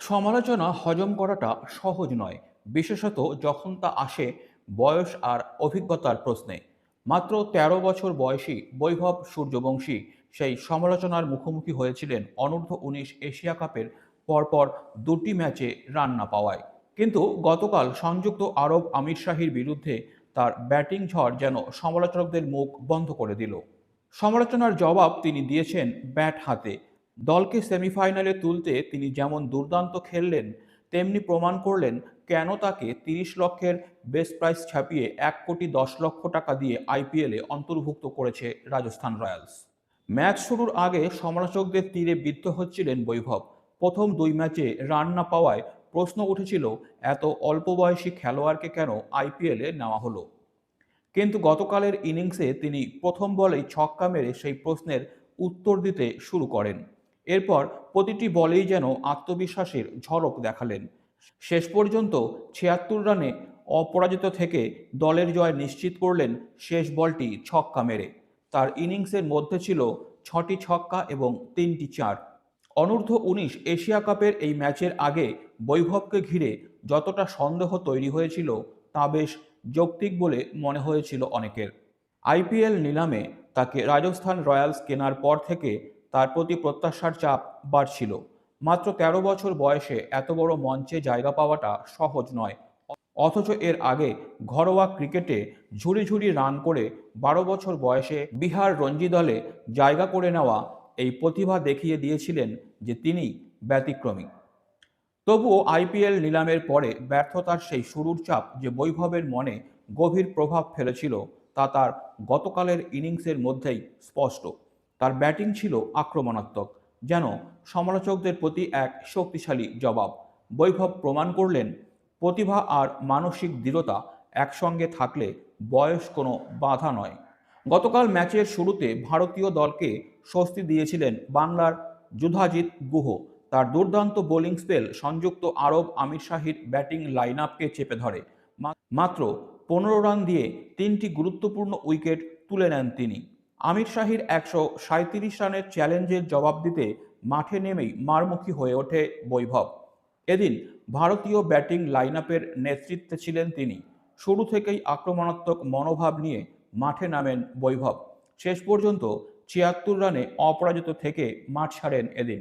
সমালোচনা হজম করাটা সহজ নয়, বিশেষত যখন তা আসে বয়স আর অভিজ্ঞতার প্রশ্নে। মাত্র ১৩ বছর বয়সী বৈভব সূর্যবংশী সেই সমালোচনার মুখোমুখি হয়েছিলেন অনূর্ধ্ব উনিশ এশিয়া কাপের পরপর দুটি ম্যাচে রান না পাওয়ায়। কিন্তু গতকাল সংযুক্ত আরব আমির শাহির বিরুদ্ধে তার ব্যাটিং ঝড় যেন সমালোচকদের মুখ বন্ধ করে দিল। সমালোচনার জবাব তিনি দিয়েছেন ব্যাট হাতে। দলকে সেমিফাইনালে তুলতে তিনি যেমন দুর্দান্ত খেললেন, তেমনি প্রমাণ করলেন কেন তাকে তিরিশ লক্ষের বেস্ট প্রাইস ছাপিয়ে এক কোটি দশ লক্ষ টাকা দিয়ে আইপিএলে অন্তর্ভুক্ত করেছে রাজস্থান রয়্যালস। ম্যাচ শুরুর আগে সমালোচকদের তীরে বিদ্ধ হচ্ছিলেন বৈভব। প্রথম দুই ম্যাচে রান না পাওয়ায় প্রশ্ন উঠেছিল, এত অল্প বয়সী খেলোয়াড়কে কেন আইপিএলে নেওয়া হলো? কিন্তু গতকালের ইনিংসে তিনি প্রথম বলেই ছক্কা মেরে সেই প্রশ্নের উত্তর দিতে শুরু করেন। এরপর প্রতিটি বলেই যেন আত্মবিশ্বাসের ঝলক দেখালেন। শেষ পর্যন্ত ছিয়াত্তর রানে অপরাজিত থেকে দলের জয় নিশ্চিত করলেন শেষ বলটি ছক্কা মেরে। তার ইনিংসের মধ্যে ছিল ছটি ছক্কা এবং তিনটি চার। অনূর্ধ্ব উনিশ এশিয়া কাপের এই ম্যাচের আগে বৈভবকে ঘিরে যতটা সন্দেহ তৈরি হয়েছিল তা বেশ যৌক্তিক বলে মনে হয়েছিল অনেকের। আইপিএল নিলামে তাকে রাজস্থান রয়্যালস কেনার পর থেকে তার প্রতি প্রত্যাশার চাপ বাড়ছিল। মাত্র ১৩ বছর বয়সে এত বড় মঞ্চে জায়গা পাওয়াটা সহজ নয়। অথচ এর আগে ঘরোয়া ক্রিকেটে ঝুড়ি ঝুড়ি রান করে বারো বছর বয়সে বিহার রঞ্জি দলে জায়গা করে নেওয়া এই প্রতিভা দেখিয়ে দিয়েছিলেন যে তিনি ব্যতিক্রমী। তবুও আইপিএল নিলামের পরে ব্যর্থতার সেই শুরুর চাপ যে বৈভবের মনে গভীর প্রভাব ফেলেছিল, তা তার গতকালের ইনিংসের মধ্যেই স্পষ্ট। তার ব্যাটিং ছিল আক্রমণাত্মক, যেন সমালোচকদের প্রতি এক শক্তিশালী জবাব। বৈভব প্রমাণ করলেন, প্রতিভা আর মানসিক দৃঢ়তা একসঙ্গে থাকলে বয়স কোনো বাধা নয়। গতকাল ম্যাচের শুরুতে ভারতীয় দলকে স্বস্তি দিয়েছিলেন বাংলার যুধাজিৎ গুহ। তার দুর্দান্ত বোলিং স্পেল সংযুক্ত আরব আমির শাহির ব্যাটিং লাইন আপকে চেপে ধরে। মাত্র পনেরো রান দিয়ে তিনটি গুরুত্বপূর্ণ উইকেট তুলে নেন তিনি। আমির শাহির একশো সাঁত্রিশ রানের চ্যালেঞ্জের জবাব দিতে মাঠে নেমেই মারমুখী হয়ে ওঠে বৈভব। এদিন ভারতীয় ব্যাটিং লাইন আপের নেতৃত্বে ছিলেন তিনি। শুরু থেকেই আক্রমণাত্মক মনোভাব নিয়ে মাঠে নামেন বৈভব। শেষ পর্যন্ত ছিয়াত্তর রানে অপরাজিত থেকে মাঠ ছাড়েন এদিন।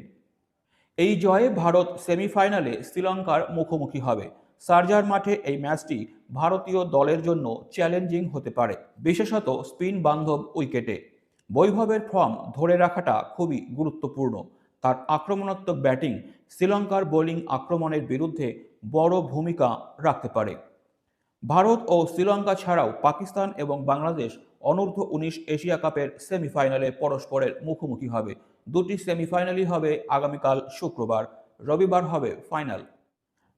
এই জয়ে ভারত সেমিফাইনালে শ্রীলঙ্কার মুখোমুখি হবে। সার্জার মাঠে এই ম্যাচটি ভারতীয় দলের জন্য চ্যালেঞ্জিং হতে পারে, বিশেষত স্পিন বান্ধব উইকেটে। বৈভবের ফর্ম ধরে রাখাটা খুবই গুরুত্বপূর্ণ। তার আক্রমণাত্মক ব্যাটিং শ্রীলঙ্কার বোলিং আক্রমণের বিরুদ্ধে বড় ভূমিকা রাখতে পারে। ভারত ও শ্রীলঙ্কা ছাড়াও পাকিস্তান এবং বাংলাদেশ অনূর্ধ্ব উনিশ এশিয়া কাপের সেমিফাইনালে পরস্পরের মুখোমুখি হবে। দুটি সেমিফাইনালই হবে আগামীকাল শুক্রবার, রবিবার হবে ফাইনাল।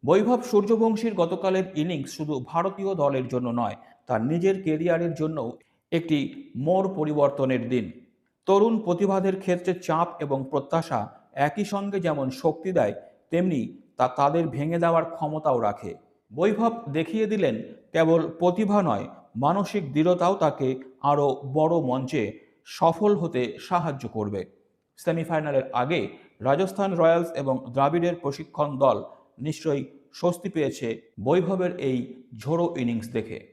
বৈভব সূর্যবংশীর গতকালের ইনিংস শুধু ভারতীয় দলের জন্য নয়, তার নিজের কেরিয়ারের জন্যও একটি মোড় পরিবর্তনের দিন। তরুণ প্রতিভাদের ক্ষেত্রে চাপ এবং প্রত্যাশা একই সঙ্গে যেমন শক্তি দেয়, তেমনি তা তাদের ভেঙে দেওয়ার ক্ষমতাও রাখে। বৈভব দেখিয়ে দিলেন, কেবল প্রতিভা নয়, মানসিক দৃঢ়তাও তাকে আরও বড় মঞ্চে সফল হতে সাহায্য করবে। সেমিফাইনালের আগে রাজস্থান রয়্যালস এবং দ্রাবিড়ের প্রশিক্ষণ দল নিশ্চয়ই স্বস্তি পেয়েছে বৈভবের এই ঝোড়ো ইনিংস দেখে।